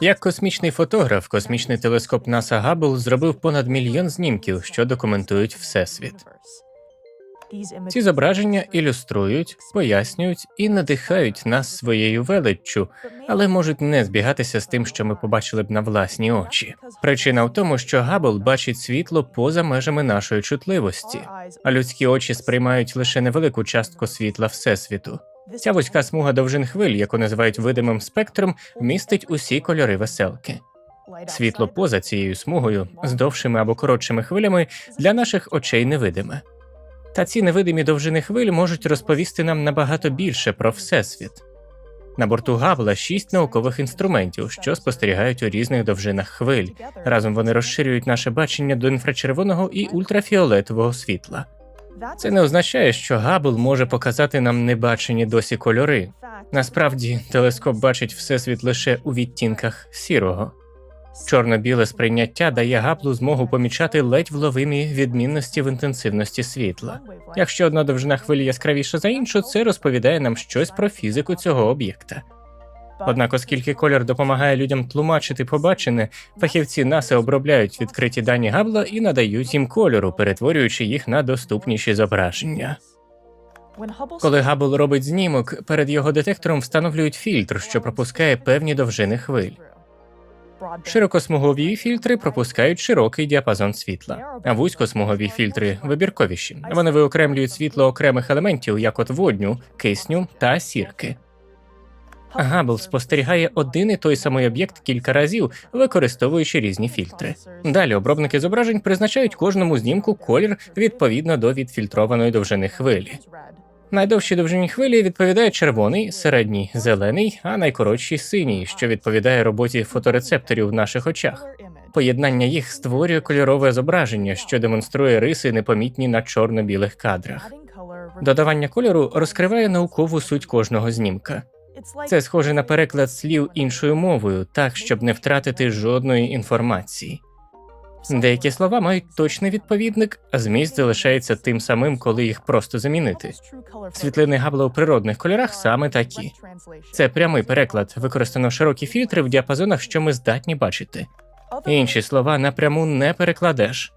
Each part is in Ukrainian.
Як космічний фотограф, космічний телескоп НАСА Габл зробив понад мільйон знімків, що документують всесвіт. Ці зображення ілюструють, пояснюють і надихають нас своєю величчю, але можуть не збігатися з тим, що ми побачили б на власні очі. Причина в тому, що Габл бачить світло поза межами нашої чутливості, а людські очі сприймають лише невелику частку світла всесвіту. Ця вузька смуга довжин хвиль, яку називають видимим спектром, містить усі кольори веселки. Світло поза цією смугою з довшими або коротшими хвилями для наших очей невидиме. Та ці невидимі довжини хвиль можуть розповісти нам набагато більше про всесвіт. На борту Габла шість наукових інструментів, що спостерігають у різних довжинах хвиль. Разом вони розширюють наше бачення до інфрачервоного і ультрафіолетового світла. Це не означає, що Габл може показати нам небачені досі кольори. Насправді, телескоп бачить всесвіт лише у відтінках сірого. Чорно-біле сприйняття дає Габлу змогу помічати ледь вловимі відмінності в інтенсивності світла. Якщо одна довжина хвилі яскравіша за іншу, це розповідає нам щось про фізику цього об'єкта. Однак, оскільки колір допомагає людям тлумачити побачене, фахівці НАСА обробляють відкриті дані Габла і надають їм кольору, перетворюючи їх на доступніші зображення. Коли Габл робить знімок, перед його детектором встановлюють фільтр, що пропускає певні довжини хвиль. Широкосмугові фільтри пропускають широкий діапазон світла, а вузькосмугові фільтри вибірковіші. Вони виокремлюють світло окремих елементів, як от водню, кисню та сірки. Габл спостерігає один і той самий об'єкт кілька разів, використовуючи різні фільтри. Далі обробники зображень призначають кожному знімку колір відповідно до відфільтрованої довжини хвилі. Найдовші довжині хвилі відповідає червоний, середній зелений, а найкоротший синій, що відповідає роботі фоторецепторів в наших очах. Поєднання їх створює кольорове зображення, що демонструє риси, непомітні на чорно-білих кадрах. Додавання кольору розкриває наукову суть кожного знімка. Це схоже на переклад слів іншою мовою, так щоб не втратити жодної інформації. Деякі слова мають точний відповідник, а зміст залишається тим самим, коли їх просто замінити. Світлини Габла у природних кольорах саме такі. Це прямий переклад, використано широкі фільтри в діапазонах, що ми здатні бачити. Інші слова напряму не перекладеш.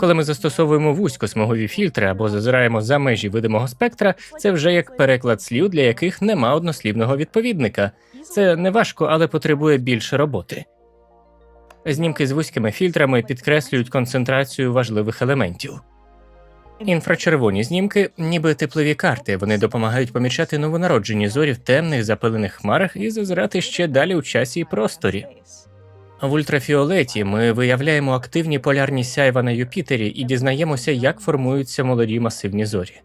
Коли ми застосовуємо вузькосмугові фільтри або зазираємо за межі видимого спектра, це вже як переклад слів, для яких нема однослівного відповідника. Це не важко, але потребує більше роботи. Знімки з вузькими фільтрами підкреслюють концентрацію важливих елементів. Інфрачервоні знімки, ніби теплові карти, вони допомагають помічати новонароджені зорі в темних запилених хмарах і зазирати ще далі у часі і просторі. В ультрафіолеті ми виявляємо активні полярні сяйва на Юпітері і дізнаємося, як формуються молоді масивні зорі.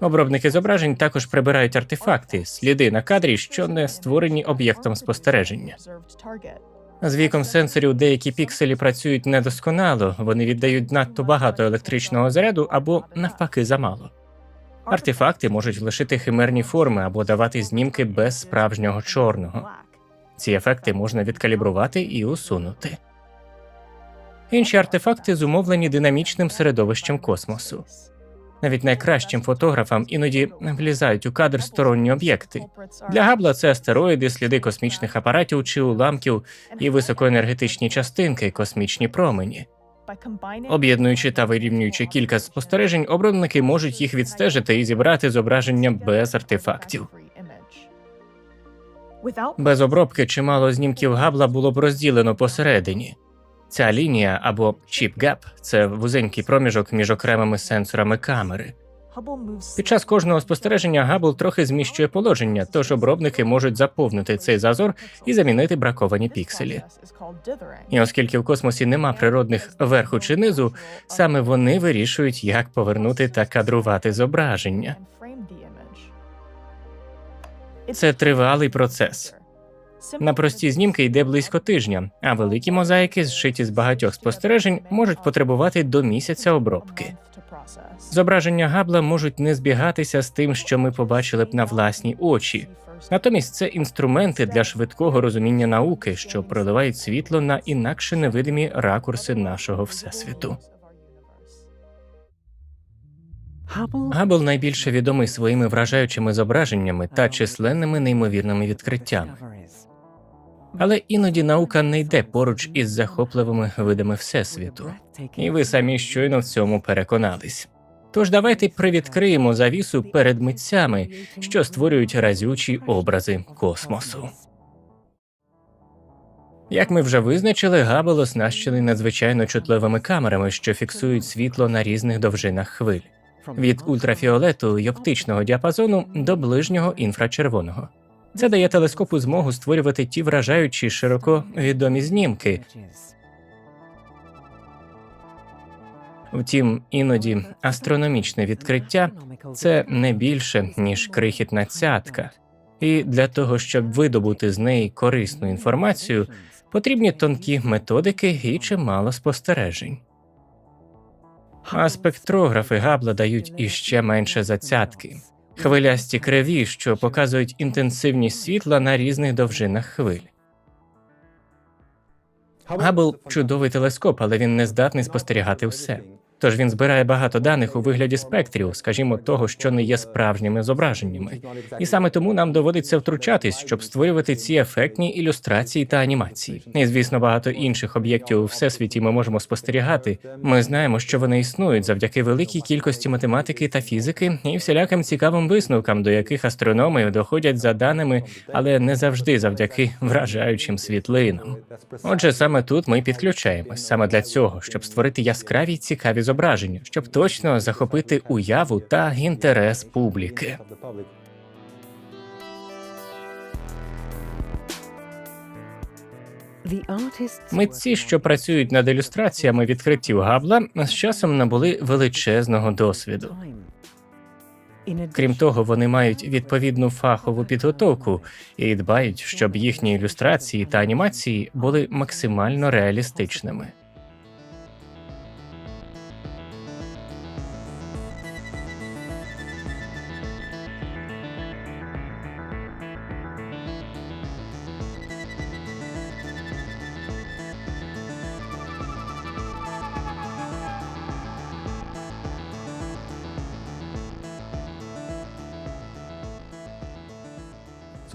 Обробники зображень також прибирають артефакти, сліди на кадрі, що не створені об'єктом спостереження. З віком сенсорів деякі пікселі працюють недосконало, вони віддають надто багато електричного заряду або навпаки замало. Артефакти можуть лишити химерні форми або давати знімки без справжнього чорного. Ці ефекти можна відкалібрувати і усунути. Інші артефакти зумовлені динамічним середовищем космосу. Навіть найкращим фотографам іноді влізають у кадр сторонні об'єкти. Для Габла це астероїди, сліди космічних апаратів чи уламків і високоенергетичні частинки, космічні промені. Об'єднуючи та вирівнюючи кілька спостережень, обробники можуть їх відстежити і зібрати зображення без артефактів. Без обробки чимало знімків Габла було б розділено посередині. Ця лінія або чіп-геп – це вузенький проміжок між окремими сенсорами камери. Під час кожного спостереження Габл трохи зміщує положення, тож обробники можуть заповнити цей зазор і замінити браковані пікселі. І оскільки в космосі нема природних верху чи низу, саме вони вирішують, як повернути та кадрувати зображення. Це тривалий процес. На прості знімки йде близько тижня, а великі мозаїки, зшиті з багатьох спостережень, можуть потребувати до місяця обробки. Зображення Габла можуть не збігатися з тим, що ми побачили б на власні очі. Натомість це інструменти для швидкого розуміння науки, що проливають світло на інакше невидимі ракурси нашого всесвіту. Габл найбільше відомий своїми вражаючими зображеннями та численними неймовірними відкриттями. Але іноді наука не йде поруч із захопливими видами всесвіту, і ви самі щойно в цьому переконались. Тож давайте привідкриємо завісу перед митцями, що створюють разючі образи космосу. Як ми вже визначили, Габл оснащений надзвичайно чутливими камерами, що фіксують світло на різних довжинах хвиль від ультрафіолету й оптичного діапазону до ближнього інфрачервоного. Це дає телескопу змогу створювати ті вражаючі широко відомі знімки. Втім, іноді астрономічне відкриття це не більше ніж крихітна цятка, і для того, щоб видобути з неї корисну інформацію, потрібні тонкі методики і чимало спостережень. А спектрографи Габла дають іще менше зацятки. Хвилясті криві, що показують інтенсивність світла на різних довжинах хвиль. Габл чудовий телескоп, але він не здатний спостерігати все. Тож він збирає багато даних у вигляді спектрів, скажімо, того, що не є справжніми зображеннями. І саме тому нам доводиться втручатись, щоб створювати ці ефектні ілюстрації та анімації. І звісно, багато інших об'єктів у всесвіті ми можемо спостерігати. Ми знаємо, що вони існують завдяки великій кількості математики та фізики і всіляким цікавим висновкам, до яких астрономи доходять за даними, але не завжди завдяки вражаючим світлинам. Отже, саме тут ми підключаємось саме для цього, щоб створити яскраві цікаві зображення, щоб точно захопити уяву та інтерес публіки. Митці, що працюють над ілюстраціями відкриттів Габла, з часом набули величезного досвіду. Крім того, вони мають відповідну фахову підготовку і дбають, щоб їхні ілюстрації та анімації були максимально реалістичними.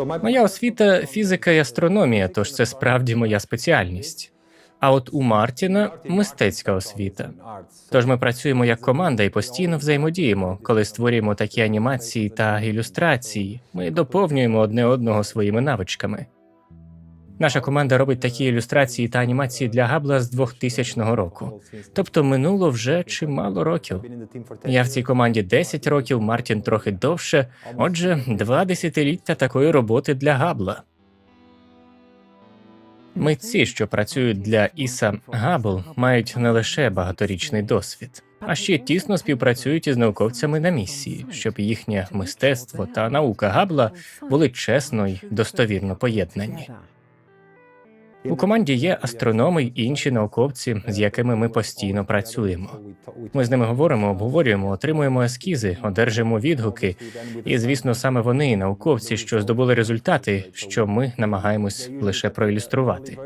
Моя освіта фізика і астрономія, тож це справді моя спеціальність. А от у Мартіна мистецька освіта. Тож ми працюємо як команда і постійно взаємодіємо, коли створюємо такі анімації та ілюстрації. Ми доповнюємо одне одного своїми навичками. Наша команда робить такі ілюстрації та анімації для Габла з 2000 року. Тобто минуло вже чимало років. Я в цій команді 10 років, Мартін трохи довше. Отже, два десятиліття такої роботи для Габла. Митці, що працюють для Іса Габл, мають не лише багаторічний досвід, а ще тісно співпрацюють із науковцями на місії, щоб їхнє мистецтво та наука Габла були чесно й достовірно поєднані. У команді є астрономи й інші науковці, з якими ми постійно працюємо. Ми з ними говоримо, обговорюємо, отримуємо ескізи, одержуємо відгуки, і звісно, саме вони, науковці, що здобули результати, що ми намагаємось лише проілюструвати.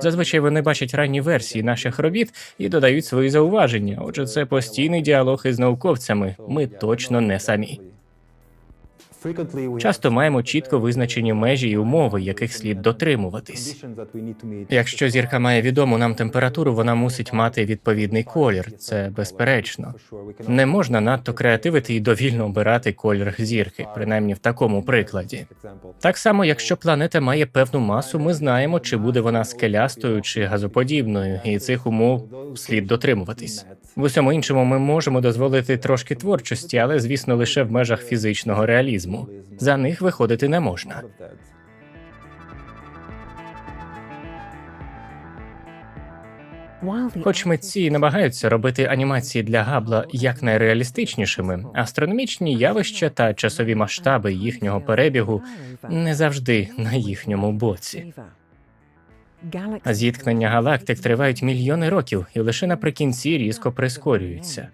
Зазвичай вони бачать ранні версії наших робіт і додають свої зауваження. Отже, це постійний діалог із науковцями. Ми точно не самі. Часто маємо чітко визначені межі і умови, яких слід дотримуватись. Якщо зірка має відому нам температуру, вона мусить мати відповідний колір. Це безперечно. Не можна надто креативити і довільно обирати колір зірки, принаймні в такому прикладі. Так само, якщо планета має певну масу, ми знаємо, чи буде вона скелястою чи газоподібною, і цих умов слід дотримуватись. В усьому іншому ми можемо дозволити трошки творчості, але звісно лише в межах фізичного реалізму. За них виходити не можна. Хоч митці намагаються робити анімації для Габла якнайреалістичнішими, астрономічні явища та часові масштаби їхнього перебігу не завжди на їхньому боці. Зіткнення галактик тривають мільйони років і лише наприкінці різко прискорюються.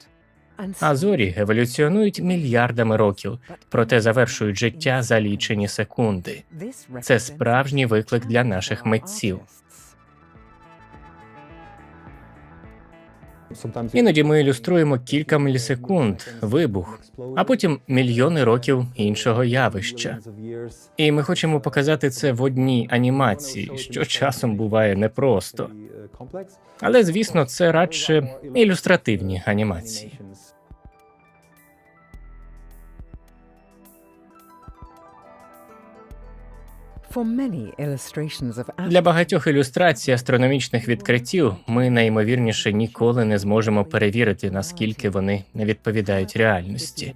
А зорі еволюціонують мільярдами років, проте завершують життя за лічені секунди. Це справжній виклик для наших митців. Іноді ми ілюструємо кілька мілісекунд, вибух, а потім мільйони років іншого явища. І ми хочемо показати це в одній анімації, що часом буває непросто. Але звісно, це радше ілюстративні анімації. Для багатьох ілюстрацій астрономічних відкриттів ми найімовірніше ніколи не зможемо перевірити, наскільки вони не відповідають реальності.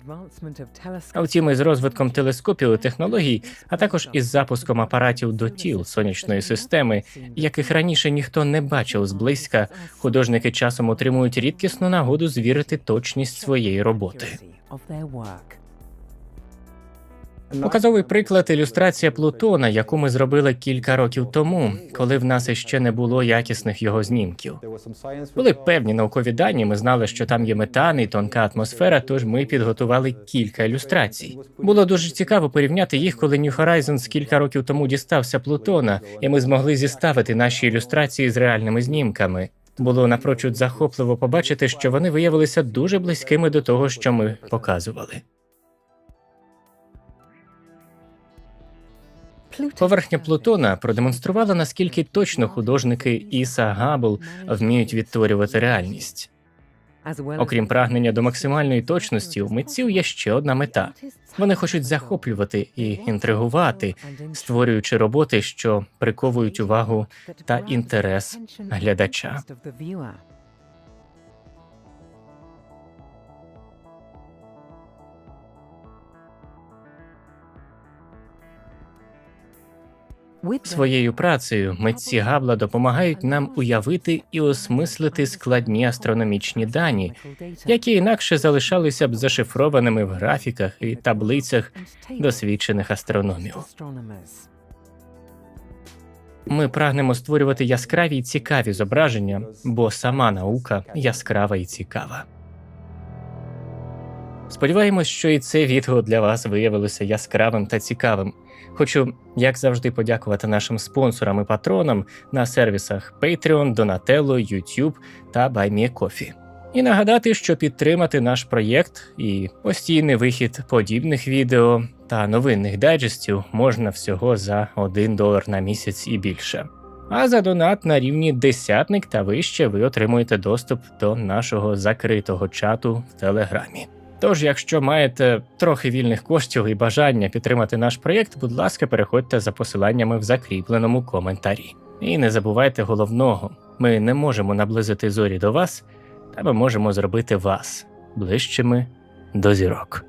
А втім, із розвитком телескопів і технологій, а також із запуском апаратів до тіл сонячної системи, яких раніше ніхто не бачив зблизька, художники часом отримують рідкісну нагоду звірити точність своєї роботи. Показовий приклад ілюстрація Плутона, яку ми зробили кілька років тому, коли в нас іще не було якісних його знімків. Були певні наукові дані. Ми знали, що там є метан і тонка атмосфера. Тож ми підготували кілька ілюстрацій. Було дуже цікаво порівняти їх, коли New Horizons кілька років тому дістався Плутона, і ми змогли зіставити наші ілюстрації з реальними знімками. Було напрочуд захопливо побачити, що вони виявилися дуже близькими до того, що ми показували. Поверхня Плутона продемонструвала, наскільки точно художники Іса Габл вміють відтворювати реальність. Окрім прагнення до максимальної точності, у митців є ще одна мета. Вони хочуть захоплювати і інтригувати, створюючи роботи, що приковують увагу та інтерес глядача. Своєю працею митці Габла допомагають нам уявити і осмислити складні астрономічні дані, які інакше залишалися б зашифрованими в графіках і таблицях досвідчених астрономів. Ми прагнемо створювати яскраві й цікаві зображення, бо сама наука яскрава і цікава. Сподіваємось, що і це відео для вас виявилося яскравим та цікавим. Хочу, як завжди, подякувати нашим спонсорам і патронам на сервісах Patreon, Donatello, YouTube та BuyMeACoffee. І нагадати, що підтримати наш проєкт і постійний вихід подібних відео та новинних дайджестів можна всього за 1 долар на місяць і більше. А за донат на рівні десятник та вище ви отримуєте доступ до нашого закритого чату в Телеграмі. Тож, якщо маєте трохи вільних коштів і бажання підтримати наш проєкт, будь ласка, переходьте за посиланнями в закріпленому коментарі. І не забувайте головного: ми не можемо наблизити зорі до вас, та ми можемо зробити вас ближчими до зірок.